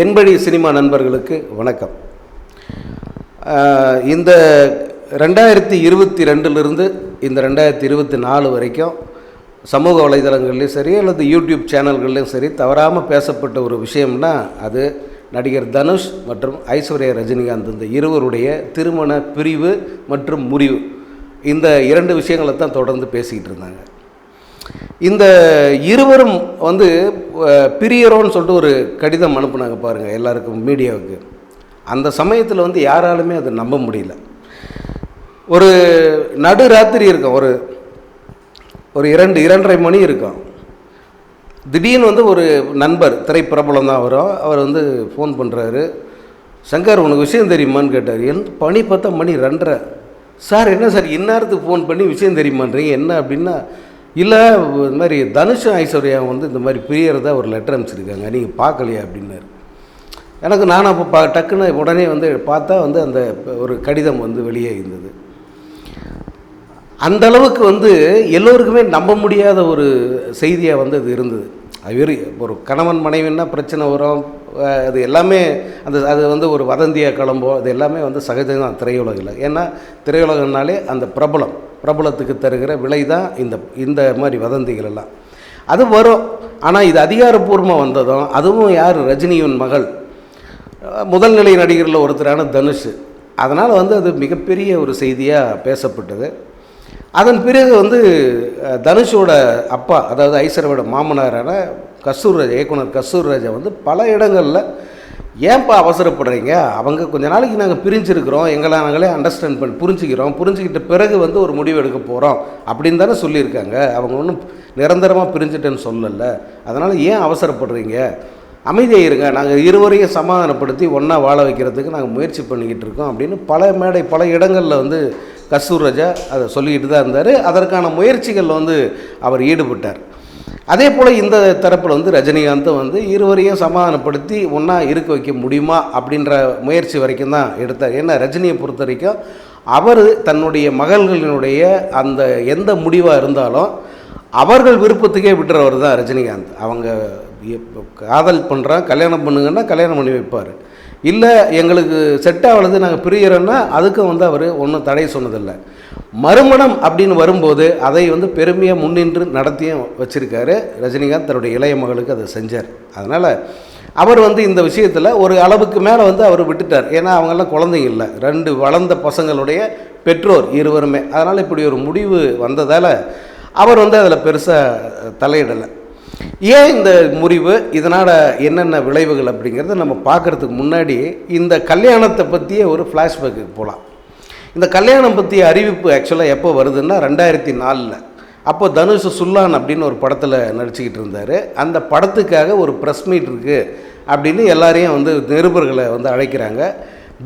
என்பழி cinema நண்பர்களுக்கு வணக்கம். இந்த ரெண்டாயிரத்தி இருபத்தி ரெண்டுலேருந்து இந்த ரெண்டாயிரத்தி இருபத்தி நாலு வரைக்கும் சமூக வலைதளங்கள்லேயும் சரி அல்லது யூடியூப் சேனல்கள்லையும் சரி தவறாமல் பேசப்பட்ட ஒரு விஷயம்னா அது நடிகர் தனுஷ் மற்றும் ஐஸ்வர்யா ரஜினிகாந்த் இந்த இருவருடைய திருமண பிரிவு மற்றும் முறிவு இந்த இரண்டு விஷயங்களை தான் தொடர்ந்து பேசிக்கிட்டு இருந்தாங்க. இந்த இருவரும் வந்து அஹ், பிரியரோன்னு சொல்லிட்டு ஒரு கடிதம் அனுப்புனாங்க பாருங்கள் எல்லாருக்கும் மீடியாவுக்கு. அந்த சமயத்தில் வந்து யாராலுமே அதை நம்ப முடியல. ஒரு நடு ராத்திரி இருக்கும் ஒரு ஒரு இரண்டு இரண்டரை மணி இருக்கும். திடீர்னு வந்து ஒரு நண்பர் திரைப்பிரபலம் தான் வரும் அவர் வந்து ஃபோன் பண்ணுறாரு சங்கர் உனக்கு விஷயம் தெரியுமான்னு கேட்டார். என் பணி பார்த்தா மணி ரெண்டரை. சார் என்ன சார் இந்நேரத்துக்கு ஃபோன் பண்ணி விஷயம் தெரியுமான்றீங்க என்ன அப்படின்னா இல்லை இந்த மாதிரி தனுஷும் ஐஸ்வர்யா வந்து இந்த மாதிரி பிரியறதா ஒரு லெட்டர் அனுப்பிச்சிருக்காங்க. நீங்கள் பார்க்கலையா அப்படின்னாரு. எனக்கு நான் அப்போ பா டக்குன்னு உடனே வந்து பார்த்தா வந்து அந்த ஒரு கடிதம் வந்து வெளியே இருந்தது. அந்தளவுக்கு வந்து எல்லோருக்குமே நம்ப முடியாத ஒரு செய்தியாக வந்து அது இருந்தது. அது ஒரு கணவன் மனைவின்னா பிரச்சனை வரும். அது எல்லாமே அந்த அது வந்து ஒரு வதந்தியாக கிளம்போ அது எல்லாமே வந்து சகஜம் தான் திரையுலகில். ஏன்னா திரையுலகம்னாலே அந்த பிரபலம் பிரபலத்துக்கு தருகிற விலை தான் இந்த இந்த மாதிரி வதந்திகள் எல்லாம். அது வரும். ஆனால் இது அதிகாரப்பூர்வமாக வந்ததும் அதுவும் யார்? ரஜினியின் மகள். முதல்நிலை நடிகரில் ஒருத்தரான தனுஷ். அதனால் வந்து அது மிகப்பெரிய ஒரு செய்தியாக பேசப்பட்டது. அதன் பிறகு வந்து தனுஷோட அப்பா அதாவது ஐஸ்வரோட மாமனாரான கஸ்தூர் ராஜா இயக்குனர் கஸ்தூர் ராஜா வந்து பல இடங்களில் ஏன்பா அவசரப்படுறீங்க? அவங்க கொஞ்ச நாளைக்கு நாங்கள் பிரிஞ்சிருக்கிறோம். எங்களை நாங்களே அண்டர்ஸ்டாண்ட் பண்ணி புரிஞ்சுக்கிறோம். புரிஞ்சுக்கிட்ட பிறகு வந்து ஒரு முடிவு எடுக்க போகிறோம் அப்படின்னு தானே சொல்லியிருக்காங்க. அவங்க ஒன்றும் நிரந்தரமாக பிரிஞ்சுட்டேன்னு சொல்லலை. அதனால் ஏன் அவசரப்படுறீங்க? அமைதியாக இருங்க. நாங்கள் இருவரையும் சமாதானப்படுத்தி ஒன்றா வாழ வைக்கிறதுக்கு நாங்கள் முயற்சி பண்ணிக்கிட்டு இருக்கோம் அப்படின்னு பல மேடை பல இடங்களில் வந்து கஸ்தூர் ராஜா அதை சொல்லிக்கிட்டு தான் இருந்தார். அதற்கான முயற்சிகளில் வந்து அவர் ஈடுபட்டார். அதே போல் இந்த தரப்பில் வந்து ரஜினிகாந்தும் வந்து இருவரையும் சமாதானப்படுத்தி ஒன்றா இருக்க வைக்க முடியுமா அப்படின்ற முயற்சி வரைக்கும் தான் எடுத்தார். ஏன்னா ரஜினியை பொறுத்த வரைக்கும் அவர் தன்னுடைய மகள்களினுடைய அந்த எந்த முடிவாக இருந்தாலும் அவர்கள் விருப்பத்துக்கே விட்டுறவர் தான் ரஜினிகாந்த். அவங்க காதல் பண்ணுறான் கல்யாணம் பண்ணுங்கன்னா கல்யாணம் பண்ணி வைப்பார். இல்லை எங்களுக்கு செட் ஆகலது நாங்கள் பிரியறோன்னா அதுக்கும் வந்து அவர் ஒன்றும் தடை சொன்னதில்லை. மறுமணம் அப்படின்னு வரும்போது அதை வந்து பெருமையாக முன்னின்று நடத்தியும் வச்சுருக்காரு. ரஜினிகாந்த் தன்னுடைய இளைய மகளுக்கு அதை செஞ்சார். அதனால் அவர் வந்து இந்த விஷயத்தில் ஒரு அளவுக்கு மேலே வந்து அவர் விட்டுட்டார். ஏன்னா அவங்கெல்லாம் குழந்தைங்க இல்லை. ரெண்டு வளர்ந்த பசங்களுடைய பெற்றோர் இருவருமே. அதனால் இப்படி ஒரு முடிவு வந்ததால் அவர் வந்து அதில் பெருசாக தலையிடலை. ஏன் இந்த முறிவு? இதனால் என்னென்ன விளைவுகள் அப்படிங்கிறத நம்ம பார்க்குறதுக்கு முன்னாடி இந்த கல்யாணத்தை பற்றிய ஒரு ஃப்ளாஷ்பேக்கு போகலாம் இந்த கல்யாணம் பற்றிய அறிவிப்பு ஆக்சுவலாக எப்போ வருதுன்னா ரெண்டாயிரத்தி நாலில். அப்போ தனுஷ் சுல்லான் அப்படின்னு ஒரு படத்தில் நடிச்சுக்கிட்டு இருந்தார். அந்த படத்துக்காக ஒரு ப்ரெஸ் மீட் இருக்குது அப்படின்னு எல்லாரையும் வந்து நிருபர்களை வந்து அழைக்கிறாங்க.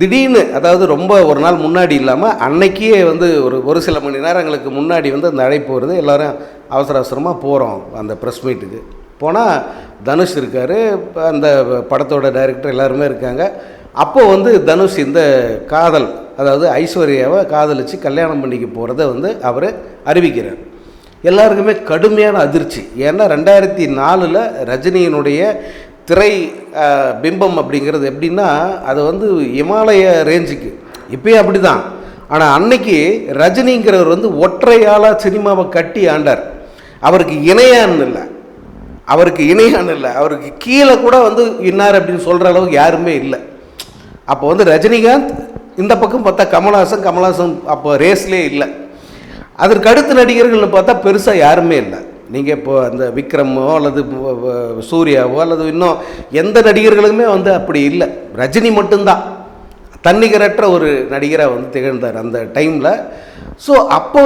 திடீர்னு அதாவது ரொம்ப ஒரு நாள் முன்னாடி இல்லாமல் அன்னைக்கே வந்து ஒரு ஒரு சில மணி நேரங்களுக்கு முன்னாடி வந்து அந்த அழைப்பு வருது. எல்லோரும் அவசர அவசரமாக போகிறோம் அந்த ப்ரெஸ் மீட்டுக்கு போனால் தனுஷ் இருக்கார் அந்த படத்தோட டைரக்டர் எல்லாருமே இருக்காங்க. அப்போது வந்து தனுஷ் இந்த காதல் அதாவது ஐஸ்வர்யாவை காதலிச்சு கல்யாணம் பண்ணிக்க போகிறத வந்து அவர் அறிவிக்கிறார். எல்லாருக்குமே கடுமையான அதிர்ச்சி. ஏன்னா ரெண்டாயிரத்தி நாலில் ரஜினியினுடைய திரை பிம்பம் அப்படிங்கிறது எப்படின்னா அது வந்து இமாலய ரேஞ்சுக்கு. இப்போயே அப்படி தான் ஆனால் அன்னைக்கு ரஜினிங்கிறவர் வந்து ஒற்றையாளாக சினிமாவை கட்டி ஆண்டார். அவருக்கு இணையான்னு இல்லை. அவருக்கு இணையான்னு இல்லை. அவருக்கு கீழே கூட வந்து இன்னார் அப்படின்னு சொல்கிற அளவுக்கு யாருமே இல்லை. அப்போ வந்து ரஜினிகாந்த் இந்த பக்கம் பார்த்தா கமல்ஹாசன் கமல்ஹாசன் அப்போ ரேஸ்லேயே இல்லை. அதற்கு அடுத்த நடிகர்கள்னு பார்த்தா பெருசாக யாருமே இல்லை. நீங்கள் இப்போ அந்த விக்ரமோ அல்லது சூர்யாவோ அல்லது இன்னும் எந்த நடிகர்களுமே வந்து அப்படி இல்லை. ரஜினி மட்டும்தான். தன்னிகரற்ற ஒரு நடிகராக வந்து திகழ்ந்தார் அந்த டைமில். ஸோ அப்போ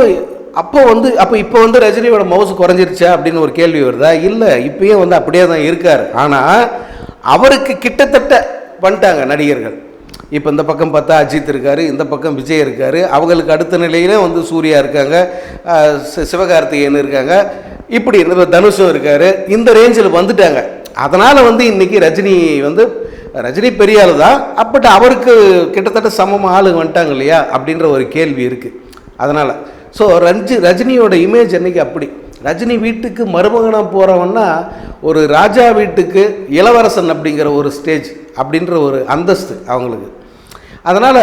அப்போ வந்து அப்போ இப்போ வந்து ரஜினியோட மவுசு குறைஞ்சிருச்சா அப்படின்னு ஒரு கேள்வி வருதா? இல்லை இப்பயே வந்து அப்படியே தான் இருக்கார். ஆனால் அவருக்கு கிட்டத்தட்ட வந்துட்டாங்க நடிகர்கள். இப்போ இந்த பக்கம் பார்த்தா அஜித் இருக்கார் இந்த பக்கம் விஜய் இருக்கார். அவங்களுக்கு அடுத்த நிலையிலே வந்து சூர்யா இருக்காங்க சி- சிவகார்த்திகேயன் இருக்காங்க. இப்படி தனுஷும் இருக்கார். இந்த ரேஞ்சில் வந்துட்டாங்க. அதனால் வந்து இன்றைக்கி ரஜினி வந்து ரஜினி பெரிய ஆள் தான். பட் அவருக்கு கிட்டத்தட்ட சமமாக ஆளு வந்துட்டாங்க இல்லையா? அப்படின்ற ஒரு கேள்வி இருக்குது அதனால் ஸோ ரஞ்சி ரஜினியோட இமேஜ் அன்னைக்கு அப்படி? ரஜினி வீட்டுக்கு மருமகனாக போகிறவன்னா ஒரு ராஜா வீட்டுக்கு இளவரசன் அப்படிங்கிற ஒரு ஸ்டேஜ் அப்படின்ற ஒரு அந்தஸ்து அவங்களுக்கு. அதனால்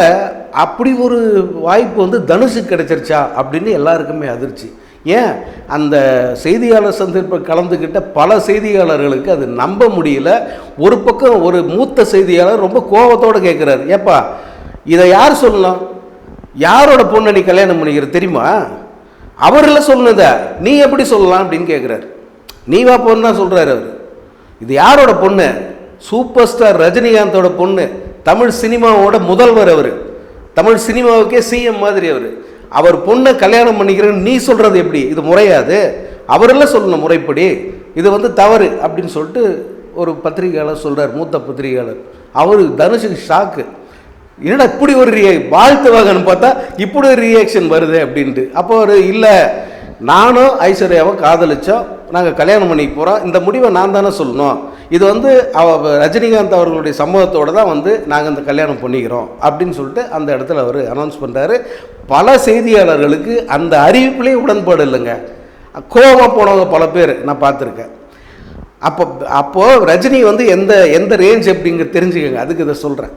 அப்படி ஒரு வாய்ப்பு வந்து தனுஷு கிடைச்சிருச்சா அப்படின்னு எல்லாருக்குமே அதிர்ச்சி. ஏன்? அந்த செய்தியாளர் சந்திப்பை கலந்துக்கிட்ட பல செய்தியாளர்களுக்கு அது நம்ப முடியல. ஒரு பக்கம் ஒரு மூத்த செய்தியாளர் ரொம்ப கோபத்தோடு கேட்குறாரு ஏப்பா இதை யார் சொல்லலாம் யாரோட பொண்ணை நீ கல்யாணம் பண்ணிக்கிற தெரியுமா? அவரில் சொன்னதை நீ எப்படி சொல்லலாம் அப்படின்னு கேட்குறாரு நீ வா பொண்ணு தான் சொல்கிறாரு அவர். இது யாரோட பொண்ணு? சூப்பர் ஸ்டார் ரஜினிகாந்தோட பொண்ணு. தமிழ் சினிமாவோட முதல்வர் அவர். தமிழ் சினிமாவுக்கே சிஎம் மாதிரி அவர். அவர் பொண்ணை கல்யாணம் பண்ணிக்கிறேன்னு நீ சொல்கிறது எப்படி? இது முறையாது. அவரெல்லாம் சொல்லணும் முறைப்படி. இது வந்து தவறு அப்படின்னு சொல்லிட்டு ஒரு பத்திரிகையாளர் சொல்கிறார் மூத்த பத்திரிகையாளர். அவர் தனுஷுக்கு ஷாக்கு என்னடா இப்படி ஒரு ரியே வாழ்த்துவாங்கன்னு பார்த்தா இப்படி ஒரு ரியாக்ஷன் வருது அப்படின்ட்டு. அப்போ ஒரு இல்லை நானும் ஐஸ்வர்யாவும் காதலிச்சோம் நாங்கள் கல்யாணம் பண்ணிக்க போகிறோம் இந்த முடிவை நான் தானே சொல்லணும். இது வந்து அவ ரஜினிகாந்த் அவர்களுடைய சம்பவத்தோடு தான் வந்து நாங்கள் இந்த கல்யாணம் பண்ணிக்கிறோம். அப்படின்னு சொல்லிட்டு அந்த இடத்துல அவர் அனௌன்ஸ் பண்ணுறாரு பல செய்தியாளர்களுக்கு அந்த அறிவிப்புலேயே உடன்பாடு இல்லைங்க. கோபமாக போனவங்க பல பேர் நான் பார்த்துருக்கேன். அப்போ அப்போது ரஜினி வந்து எந்த எந்த ரேஞ்ச் எப்படிங்க தெரிஞ்சுக்கங்க. அதுக்கு இதை சொல்கிறேன்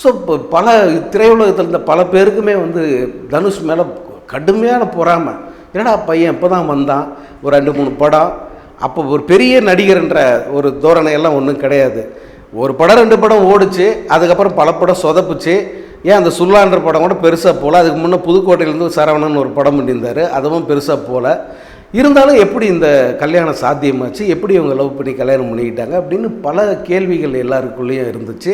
ஸோ இப்போ பல திரையுலகத்தில் இருந்த பல பேருக்குமே வந்து தனுஷ் மேலே கடுமையான பொறாமை. என்னடா பையன் இப்போ தான் வந்தான்? ஒரு ரெண்டு மூணு படம். அப்போ ஒரு பெரிய நடிகர்ன்ற ஒரு தோரணையெல்லாம் ஒன்றும் கிடையாது. ஒரு படம் ரெண்டு படம் ஓடிச்சு. அதுக்கப்புறம் பல படம் சொதப்புச்சு. ஏன் அந்த சுல்லான்ற படம் கூட பெருசாக போகல அதுக்கு முன்னே புதுக்கோட்டையிலேருந்து சரவணன் ஒரு படம் பண்ணியிருந்தார். அதுவும் பெருசாக போகல இருந்தாலும் எப்படி இந்த கல்யாணம் சாத்தியமாச்சு? எப்படி இவங்க லவ் பண்ணி கல்யாணம் பண்ணிக்கிட்டாங்க? அப்படின்னு பல கேள்விகள் எல்லாருக்குள்ளேயும் இருந்துச்சு.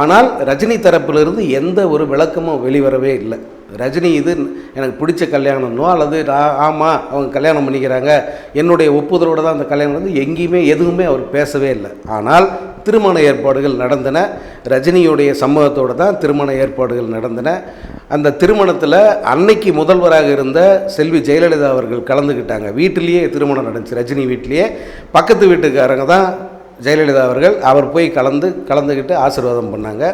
ஆனால் ரஜினி தரப்பிலிருந்து எந்த ஒரு விளக்கமும் வெளிவரவே இல்லை. ரஜினி இது எனக்கு பிடிச்ச கல்யாணம்னோ அல்லது ஆமாம் அவங்க கல்யாணம் பண்ணிக்கிறாங்க. என்னுடைய ஒப்புதலோடு தான் அந்த கல்யாணம் வந்து எங்கேயுமே எதுவுமே அவர் பேசவே இல்லை. ஆனால் திருமண ஏற்பாடுகள் நடந்தன. ரஜினியுடைய சம்மதத்தோடு தான் திருமண ஏற்பாடுகள் நடந்தன. அந்த திருமணத்தில் அன்னைக்கு முதல்வராக இருந்த செல்வி ஜெயலலிதா அவர்கள் கலந்துக்கிட்டாங்க வீட்டிலேயே திருமணம் நடந்துச்சு. ரஜினி வீட்டிலேயே. பக்கத்து வீட்டுக்காரங்க தான் ஜெயலலிதா அவர்கள் அவர் போய் கலந்து கலந்துக்கிட்டு ஆசீர்வாதம் பண்ணாங்க.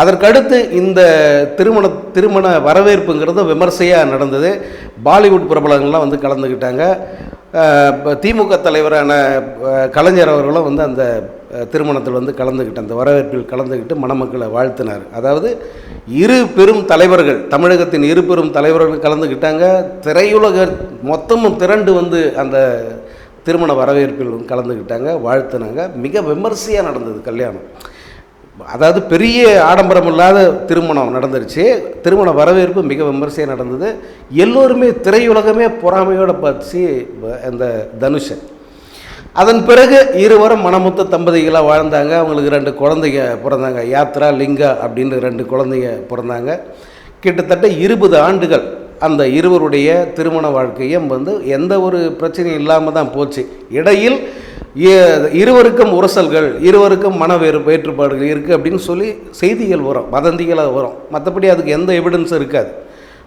அதற்கடுத்து இந்த திருமண திருமண வரவேற்புங்கிறது விமர்சையாக நடந்தது. பாலிவுட் பிரபலங்கள்லாம் வந்து கலந்துக்கிட்டாங்க திமுக தலைவரான கலைஞர் அவர்களும் வந்து அந்த திருமணத்தில் வந்து கலந்துக்கிட்டு அந்த வரவேற்பில் கலந்துக்கிட்டு மணமக்களை வாழ்த்தினார். அதாவது இரு பெரும் தலைவர்கள் தமிழகத்தின் இரு பெரும் தலைவர்கள் கலந்துக்கிட்டாங்க திரையுலக மொத்தமும் திரண்டு வந்து அந்த திருமண வரவேற்பில் கலந்துக்கிட்டாங்க வாழ்த்துனாங்க. மிக விமர்சையாக நடந்தது கல்யாணம். அதாவது பெரிய ஆடம்பரம் இல்லாத திருமணம் நடந்துருச்சு. திருமண வரவேற்பு மிக விமர்சையாக நடந்தது. எல்லோருமே திரையுலகமே பொறாமையோடு பார்த்து அந்த தனுஷன். அதன் பிறகு இருவரும் மனமுத்த தம்பதிகளாக வாழ்ந்தாங்க. அவங்களுக்கு ரெண்டு குழந்தைங்க பிறந்தாங்க. யாத்ரா லிங்கா அப்படின்னு ரெண்டு குழந்தைங்க பிறந்தாங்க. கிட்டத்தட்ட இருபது ஆண்டுகள் அந்த இருவருடைய திருமண வாழ்க்கையும் வந்து எந்த ஒரு பிரச்சனையும் இல்லாமல் தான் போச்சு. இடையில் இருவருக்கும் உரசல்கள் இருவருக்கும் மன வேறு வேற்றுப்பாடுகள் இருக்குது அப்படின்னு சொல்லி செய்திகள் வரும் வதந்திகளாக வரும். மற்றபடி அதுக்கு எந்த எவிடன்ஸும் இருக்காது.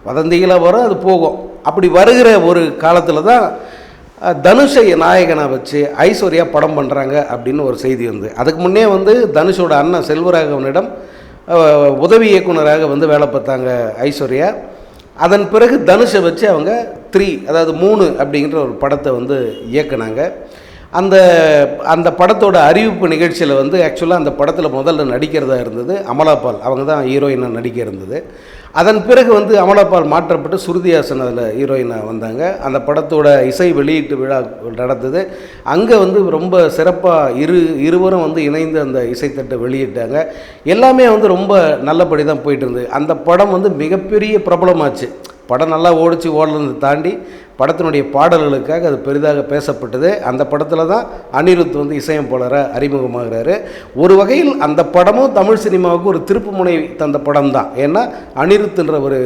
வதந்திகளாக வரும் அது போகும். அப்படி வருகிற ஒரு காலத்தில் தான் தனுஷை நாயகனை வச்சு ஐஸ்வர்யா படம் பண்ணுறாங்க அப்படின்னு ஒரு செய்தி வந்து. அதுக்கு முன்னே வந்து தனுஷோட அண்ணன் செல்வராகவனிடம் உதவி இயக்குனராக வந்து வேலை பார்த்தாங்க ஐஸ்வர்யா. அதன் பிறகு தனுஷை வச்சு அவங்க த்ரீ அதாவது மூணு அப்படிங்கிற ஒரு படத்தை வந்து இயக்குனாங்க. அந்த அந்த படத்தோட அறிவிப்பு நிகழ்ச்சியில் வந்து ஆக்சுவலாக அந்த படத்தில் முதல்ல நடிக்கிறதா இருந்தது அமலாபால். அவங்க தான் ஹீரோயினாக நடிக்க இருந்தது. அதன் பிறகு வந்து அமலாபால் மாற்றப்பட்டு சுருதிஹாசன் அதில் ஹீரோயினாக வந்தாங்க. அந்த படத்தோட இசை வெளியீட்டு விழா நடந்தது. அங்கே வந்து ரொம்ப சிறப்பாக இரு இருவரும் வந்து இணைந்து அந்த இசைத்தட்டை வெளியிட்டாங்க. எல்லாமே வந்து ரொம்ப நல்லபடி தான் போயிட்டு இருந்தது. அந்த படம் வந்து மிகப்பெரிய பிரபலமாச்சு. படம் நல்லா ஓடிச்சு ஓடலன்னு தாண்டி படத்தினுடைய பாடல்களுக்காக அது பெரிதாக பேசப்பட்டது. அந்த படத்தில் தான் அனிருத் வந்து இசையமைப்பாளராக அறிமுகமாகிறாரு. ஒரு வகையில் அந்த படமும் தமிழ் சினிமாவுக்கு ஒரு திருப்பு முனை தந்த படம் தான் ஏன்னா அனிருத்ன்ற ஒரு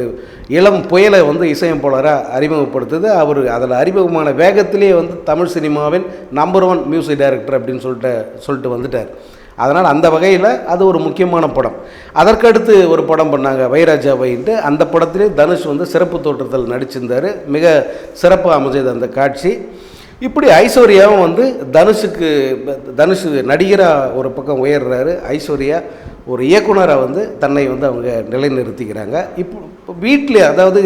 இளம் புயலை வந்து இசையமைப்பாளராக அறிமுகப்படுத்துது. அவர் அதில் அறிமுகமான வேகத்திலே வந்து தமிழ் சினிமாவின் நம்பர் ஒன் மியூசிக் டைரக்டர் அப்படின்னு சொல்லிட்டு சொல்லிட்டு வந்துட்டார். அதனால் அந்த வகையில் அது ஒரு முக்கியமான படம். அதற்கடுத்து ஒரு படம் பண்ணாங்க வைராஜா வைன்ட்டு அந்த படத்திலே தனுஷ் வந்து சிறப்பு தோற்றத்தில் நடிச்சிருந்தார். மிக சிறப்பாக அமைஞ்சது அந்த காட்சி. இப்படி ஐஸ்வர்யாவும் வந்து தனுஷுக்கு தனுஷ் நடிகராக ஒரு பக்கம் உயர்றாரு. ஐஸ்வர்யா ஒரு இயக்குனராக வந்து தன்னை வந்து அவங்க நிலைநிறுத்திக்கிறாங்க. இப்போ வீட்டில் அதாவது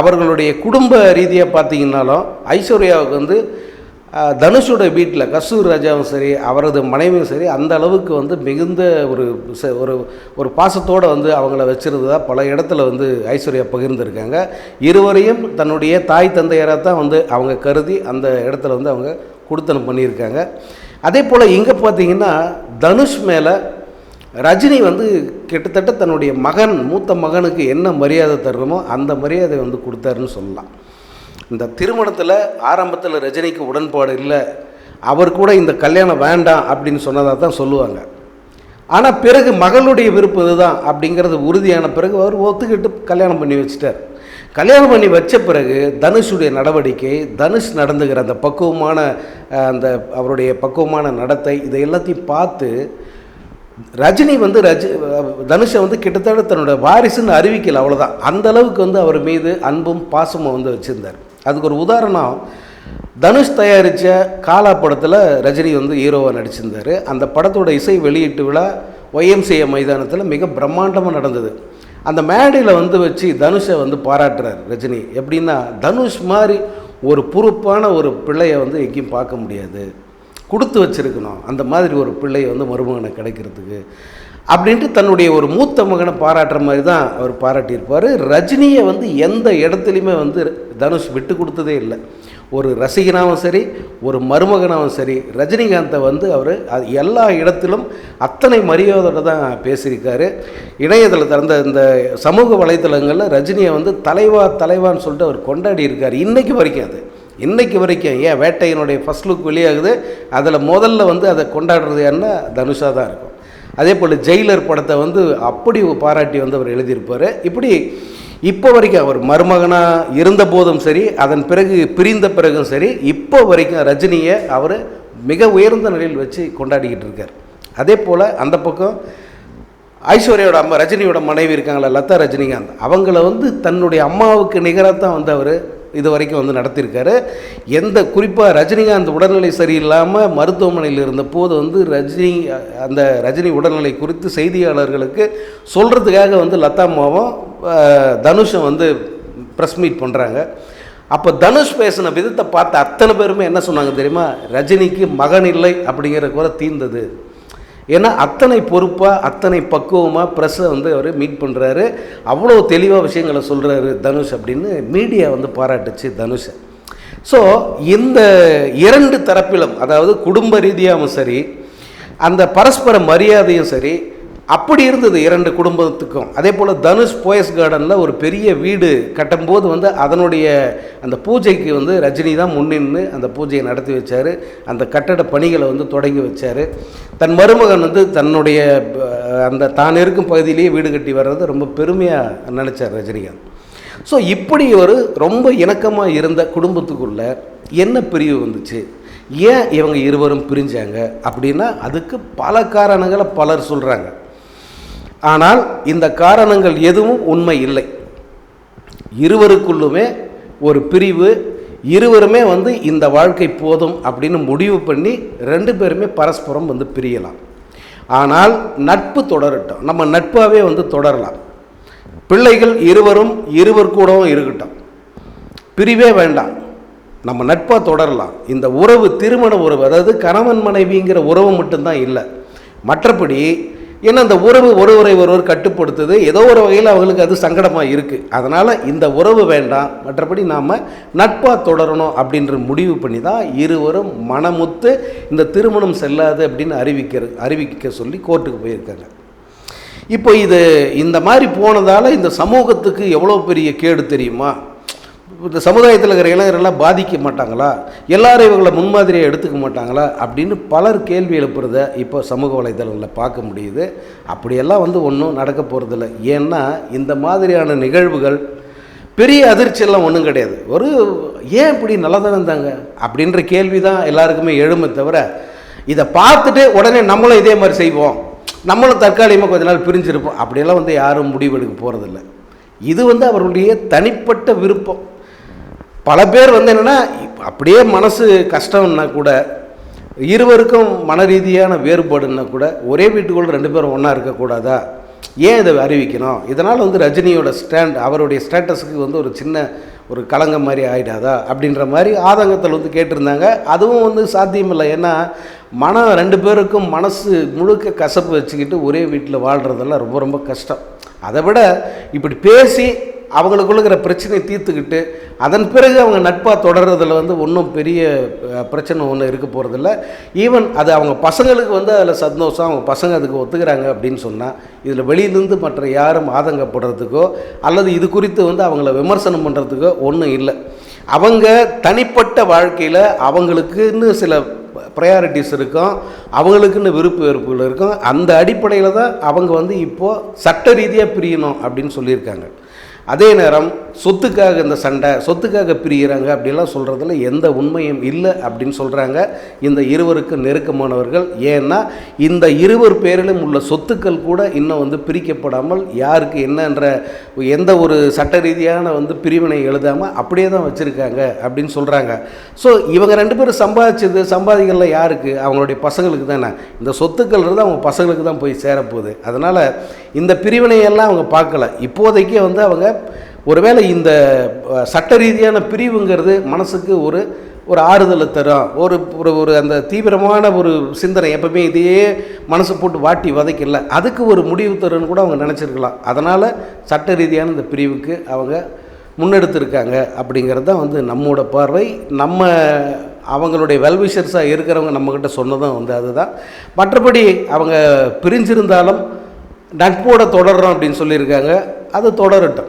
அவர்களுடைய குடும்ப ரீதியாக பார்த்தீங்கன்னாலும் ஐஸ்வர்யாவுக்கு வந்து தனுஷோட வீட்டில் கஸ்தூர் ராஜாவும் சரி அவரது மனைவியும் சரி அந்த அளவுக்கு வந்து மிகுந்த ஒரு ச- ஒரு ஒரு பாசத்தோடு வந்து அவங்கள வச்சுருந்ததாக பல இடத்துல வந்து ஐஸ்வர்யா பகிர்ந்துருக்காங்க. இருவரையும் தன்னுடைய தாய் தந்தையராக தான் வந்து அவங்க கருதி அந்த இடத்துல வந்து அவங்க கொடுத்தனம் பண்ணியிருக்காங்க. அதே போல் இங்கே பார்த்தீங்கன்னா தனுஷ் மேலே ரஜினி வந்து கிட்டத்தட்ட தன்னுடைய மகன் மூத்த மகனுக்கு என்ன மரியாதை தரணுமோ அந்த மரியாதை வந்து கொடுத்தாருன்னு சொல்லலாம். இந்த திருமணத்தில் ஆரம்பத்தில் ரஜினிக்கு உடன்பாடு இல்லை. அவர் கூட இந்த கல்யாணம் வேண்டாம் அப்படின்னு சொன்னதாக தான் சொல்லுவாங்க. ஆனால் பிறகு மகளுடைய விருப்பம் இதுதான் அப்படிங்கிறது உறுதியான பிறகு அவர் ஒத்துக்கிட்டு கல்யாணம் பண்ணி வச்சுட்டார். கல்யாணம் பண்ணி வச்ச பிறகு தனுஷுடைய நடவடிக்கை தனுஷ் நடந்துகிற அந்த பக்குவமான அந்த அவருடைய பக்குவமான நடத்தை இதை எல்லாத்தையும் பார்த்து ரஜினி வந்து ரஜ தனுஷை வந்து கிட்டத்தட்ட தன்னோட வாரிசுன்னு அறிவிக்கல அவ்வளோதான் அந்தளவுக்கு வந்து அவர் மீது அன்பும் பாசமும் வந்து வச்சுருந்தார். அதுக்கு ஒரு உதாரணம். தனுஷ் தயாரித்த காலா படத்தில் ரஜினி வந்து ஹீரோவாக நடிச்சிருந்தார். அந்த படத்தோட இசை வெளியீட்டு விழா ஒய்எம்சிஏ மைதானத்தில் மிக பிரம்மாண்டமாக நடந்தது. அந்த மேடையில் வந்து வச்சு தனுஷை வந்து பாராட்டுறார் ரஜினி. எப்படின்னா தனுஷ் மாதிரி ஒரு பொறுப்பான ஒரு பிள்ளையை வந்து எங்கேயும் பார்க்க முடியாது. கொடுத்து வச்சிருக்கணும். அந்த மாதிரி ஒரு பிள்ளையை வந்து மருமகனை கிடைக்கிறதுக்கு. அப்படின்ட்டு தன்னுடைய ஒரு மூத்த மகனை பாராட்டுற மாதிரி தான் அவர் பாராட்டியிருப்பார். ரஜினியை வந்து எந்த இடத்துலையுமே வந்து தனுஷ் விட்டு கொடுத்ததே இல்லை. ஒரு ரசிகனாகவும் சரி ஒரு மருமகனாகவும் சரி ரஜினிகாந்தை வந்து அவர் எல்லா இடத்திலும் அத்தனை மரியாதையோடு தான் பேசியிருக்காரு. இணையதளத்தில் அந்த இந்த சமூக வலைத்தளங்களில் ரஜினியை வந்து தலைவா தலைவான்னு சொல்லிட்டு அவர் கொண்டாடி இருக்கார் இன்றைக்கு வரைக்கும் அது. இன்றைக்கு வரைக்கும் ஏன் வேட்டையினுடைய ஃபர்ஸ்ட் லுக் வெளியாகுது. அதில் முதல்ல வந்து அதை கொண்டாடுறது என்ன தனுஷாக தான் இருக்கும். அதே போல் ஜெயிலர் படத்தை வந்து அப்படி பாராட்டி வந்து அவர் எழுதியிருப்பார். இப்படி இப்போ வரைக்கும் அவர் மருமகனாக இருந்த போதும் சரி அதன் பிறகு பிரிந்த பிறகும் சரி இப்போ வரைக்கும் ரஜினியை அவர் மிக உயர்ந்த நிலையில் வச்சு கொண்டாடிக்கிட்டு இருக்கார். அதே போல் அந்த பக்கம் ஐஸ்வர்யோட அம்மா ரஜினியோட மனைவி இருக்காங்களா லதா ரஜினிகாந்த் அவங்கள வந்து தன்னுடைய அம்மாவுக்கு நிகராக தான் வந்து அவர் இது வரைக்கும் வந்து நடத்தியிருக்காரு. எந்த குறிப்பாக ரஜினிகாந்த் உடல்நிலை சரியில்லாமல் மருத்துவமனையில் இருந்த போது வந்து ரஜினி அந்த ரஜினி உடல்நிலை குறித்து செய்தியாளர்களுக்கு சொல்கிறதுக்காக வந்து லதா மாவும் தனுஷும் வந்து ப்ரெஸ் மீட் பண்ணுறாங்க அப்போ தனுஷ் பேசின விதத்தை பார்த்து அத்தனை பேருமே என்ன சொன்னாங்க தெரியுமா? ரஜினிக்கு மகன் இல்லை அப்படிங்கிற குறை தீர்ந்தது. ஏன்னா அத்தனை பொறுப்பாக அத்தனை பக்குவமாக ப்ரெஸ்ஸை வந்து அவர் மீட் பண்ணுறாரு அவ்வளோ தெளிவாக விஷயங்களை சொல்கிறாரு தனுஷ் அப்படின்னு மீடியா வந்து பாராட்டுச்சு தனுஷை. ஸோ இந்த இரண்டு தரப்பிலும் அதாவது குடும்ப ரீதியாகவும் சரி அந்த பரஸ்பர மரியாதையும் சரி அப்படி இருந்தது இரண்டு குடும்பத்துக்கும். அதே போல் தனுஷ் போயஸ் கார்டனில் ஒரு பெரிய வீடு கட்டும்போது வந்து அதனுடைய அந்த பூஜைக்கு வந்து ரஜினி தான் முன்னின்று அந்த பூஜையை நடத்தி வச்சார். அந்த கட்டட பணிகளை வந்து தொடங்கி வச்சார். தன் மருமகன் வந்து தன்னுடைய அந்த தான் இருக்கும் பகுதியிலேயே வீடு கட்டி வர்றது ரொம்ப பெருமையாக நினச்சார் ரஜினிகாந்த். ஸோ இப்படி ஒரு ரொம்ப இணக்கமாக இருந்த குடும்பத்துக்குள்ள என்ன பிரிவு வந்துச்சு? ஏன் இவங்க இருவரும் பிரிஞ்சாங்க? அப்படின்னா அதுக்கு பல காரணங்களை பலர் சொல்கிறாங்க ஆனால் இந்த காரணங்கள் எதுவும் உண்மை இல்லை. இருவருக்குள்ளுமே ஒரு பிரிவு இருவருமே வந்து இந்த வாழ்க்கை போதும் அப்படின்னு முடிவு பண்ணி ரெண்டு பேருமே பரஸ்பரம் வந்து பிரியலாம். ஆனால் நட்பு தொடரட்டும். நம்ம நட்பாகவே வந்து தொடரலாம். பிள்ளைகள் இருவரும் இருவர் கூடவும் இருக்கட்டும். பிரிவே வேண்டாம். நம்ம நட்பாக தொடரலாம். இந்த உறவு திருமண உறவு அதாவது கணவன் மனைவிங்கிற உறவு மட்டும்தான் இல்லை. மற்றபடி ஏன்னா அந்த உறவு ஒருவரை ஒருவர் கட்டுப்படுத்துது? ஏதோ ஒரு வகையில் அவங்களுக்கு அது சங்கடமாக இருக்குது அதனால் இந்த உறவு வேண்டாம். மற்றபடி நாம் நட்பாக தொடரணும் அப்படின்ற முடிவு பண்ணி தான் இருவரும் மனமுத்து இந்த திருமணம் செல்லாது அப்படின்னு அறிவிக்கிற அறிவிக்க சொல்லி கோர்ட்டுக்கு போயிருக்காங்க. இப்போ இது இந்த மாதிரி போனதால் இந்த சமூகத்துக்கு எவ்வளோ பெரிய கேடு தெரியுமா? இந்த சமுதாயத்தில் இருக்கிற இளைஞர்கள்லாம் பாதிக்க மாட்டாங்களா? எல்லாரும் இவங்களை முன்மாதிரியாக எடுத்துக்க மாட்டாங்களா? அப்படின்னு பலர் கேள்வி எழுப்புறத இப்போ சமூக வலைதளங்களில் பார்க்க முடியுது. அப்படியெல்லாம் வந்து ஒன்றும் நடக்க போகிறதில்ல ஏன்னா இந்த மாதிரியான நிகழ்வுகள் பெரிய அதிர்ச்சியெல்லாம் ஒன்றும் கிடையாது. ஒரு ஏன் இப்படி நல்லா தானே இருந்தாங்க? அப்படின்ற கேள்வி தான் எல்லாருக்குமே எழுமே தவிர இதை பார்த்துட்டு உடனே நம்மளும் இதே மாதிரி செய்வோம். நம்மளும் தற்காலிகமாக கொஞ்ச நாள் பிரிஞ்சிருப்போம். அப்படியெல்லாம் வந்து யாரும் முடிவெடுக்க போகிறதில்ல இது வந்து அவர்களுடைய தனிப்பட்ட விருப்பம். பல பேர் வந்து என்னென்னா அப்படியே மனசு கஷ்டம்னா கூட இருவருக்கும் மன ரீதியான வேறுபாடுன்னா கூட ஒரே வீட்டுக்குள்ள ரெண்டு பேரும் ஒன்றா இருக்கக்கூடாதா? ஏன் இதை அறிவிக்கணும்? இதனால் வந்து ரஜினியோட ஸ்டாண்ட் அவருடைய ஸ்டேட்டஸுக்கு வந்து ஒரு சின்ன ஒரு கலங்கம் மாதிரி ஆயிடாதா? அப்படின்ற மாதிரி ஆதங்கத்தில் வந்து கேட்டிருந்தாங்க. அதுவும் வந்து சாத்தியமில்லை ஏன்னா மனம் ரெண்டு பேருக்கும் மனசு முழுக்க கசப்பு வச்சுக்கிட்டு ஒரே வீட்டில் வாழ்கிறதெல்லாம் ரொம்ப ரொம்ப கஷ்டம். அதை விட இப்படி பேசி அவங்களுக்குள்ள இருக்கிற பிரச்சனையை தீர்த்துக்கிட்டு அதன் பிறகு அவங்க நட்பாக தொடர்றதில் வந்து ஒன்றும் பெரிய பிரச்சனை ஒன்றும் இருக்க போகிறதில்ல ஈவன் அது அவங்க பசங்களுக்கு வந்து அதில் சந்தோஷம் அவங்க பசங்க அதுக்கு ஒத்துக்கிறாங்க அப்படின்னு சொன்னால் இதில் வெளியிலேருந்து மற்ற யாரும் ஆதங்கப்படுறதுக்கோ அல்லது இது குறித்து வந்து அவங்கள விமர்சனம் பண்ணுறதுக்கோ ஒன்றும் இல்லை. அவங்க தனிப்பட்ட வாழ்க்கையில் அவங்களுக்குன்னு சில ப்ரையாரிட்டிஸ் இருக்கும் அவங்களுக்குன்னு விருப்ப வெறுப்புகள் இருக்கும். அந்த அடிப்படையில் தான் அவங்க வந்து இப்போது சட்ட ரீதியாக பிரியணும் அப்படின்னு சொல்லியிருக்காங்க. அதே நேரம் சொத்துக்காக இந்த சண்டை சொத்துக்காக பிரிகிறாங்க அப்படிலாம் சொல்கிறதுல எந்த உண்மையும் இல்லை அப்படின்னு சொல்கிறாங்க இந்த இருவருக்கு நெருக்கமானவர்கள். ஏன்னா இந்த இருவர் பேரிலும் உள்ள சொத்துக்கள் கூட இன்னும் வந்து பிரிக்கப்படாமல் யாருக்கு என்னன்ற எந்த ஒரு சட்ட ரீதியான வந்து பிரிவினை எழுதாமல் அப்படியே தான் வச்சுருக்காங்க அப்படின்னு சொல்கிறாங்க ஸோ இவங்க ரெண்டு பேரும் சம்பாதிச்சது சம்பாதிக்கல யாருக்கு? அவங்களுடைய பசங்களுக்கு தானே. இந்த சொத்துக்கள் இருந்து அவங்க பசங்களுக்கு தான் போய் சேரப்போகுது. அதனால் இந்த பிரிவினையெல்லாம் அவங்க பார்க்கல. இப்போதைக்கு வந்து அவங்க ஒருவேளை இந்த சட்ட ரீதியான பிரிவுங்கிறது மனசுக்கு ஒரு ஒரு ஆறுதலை தரும். ஒரு ஒரு ஒரு அந்த தீவிரமான ஒரு சிந்தனை எப்பவுமே இதையே மனசு போட்டு வாட்டி வதைக்கல. அதுக்கு ஒரு முடிவு தருன்னு கூட அவங்க நினச்சிருக்கலாம். அதனால் சட்ட ரீதியான இந்த பிரிவுக்கு அவங்க முன்னெடுத்திருக்காங்க அப்படிங்கிறது தான் வந்து நம்மோட பார்வை. நம்ம அவங்களுடைய வெல்விஷர்ஸாக இருக்கிறவங்க நம்மக்கிட்ட சொன்னதும் வந்து அதுதான். மற்றபடி அவங்க பிரிஞ்சிருந்தாலும் நட்போட தொடர்றோம் அப்படின்னு சொல்லியிருக்காங்க. அது தொடரட்டும்.